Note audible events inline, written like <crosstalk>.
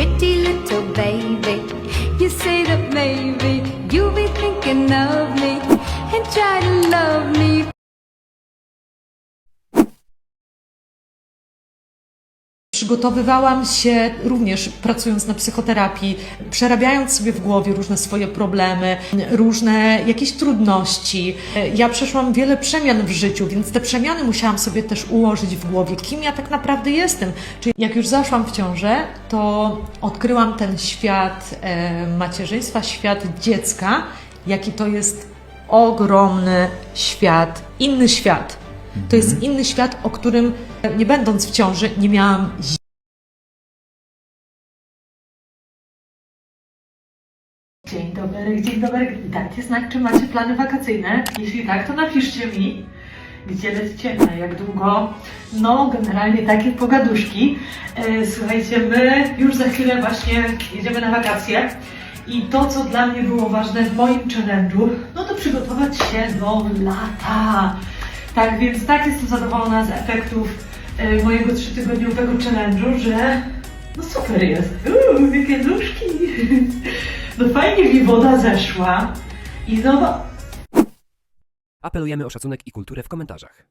Pretty little baby, you say that maybe you'll be thinking of Przygotowywałam się również pracując na psychoterapii, przerabiając sobie w głowie różne swoje problemy, różne jakieś trudności. Ja przeszłam wiele przemian w życiu, więc te przemiany musiałam sobie też ułożyć w głowie, kim ja tak naprawdę jestem. Czyli jak już zaszłam w ciążę, to odkryłam ten świat e, macierzyństwa, świat dziecka, jaki to jest ogromny świat, inny świat. To jest inny świat, o którym nie będąc w ciąży nie miałam Dzień dobry, dzień dobry. Dajcie znak, czy macie plany wakacyjne. Jeśli tak, to napiszcie mi, gdzie lecicie, na jak długo. No, generalnie takie pogaduszki. E, słuchajcie, my już za chwilę właśnie jedziemy na wakacje. I to, co dla mnie było ważne w moim challenge'u, no to przygotować się do lata. Tak więc tak jestem zadowolona z efektów e, mojego trzytygodniowego challenge'u, że no super jest. Uuu, jakie nóżki. <laughs> No fajnie mi woda zeszła. I no, Apelujemy o szacunek i kulturę w komentarzach.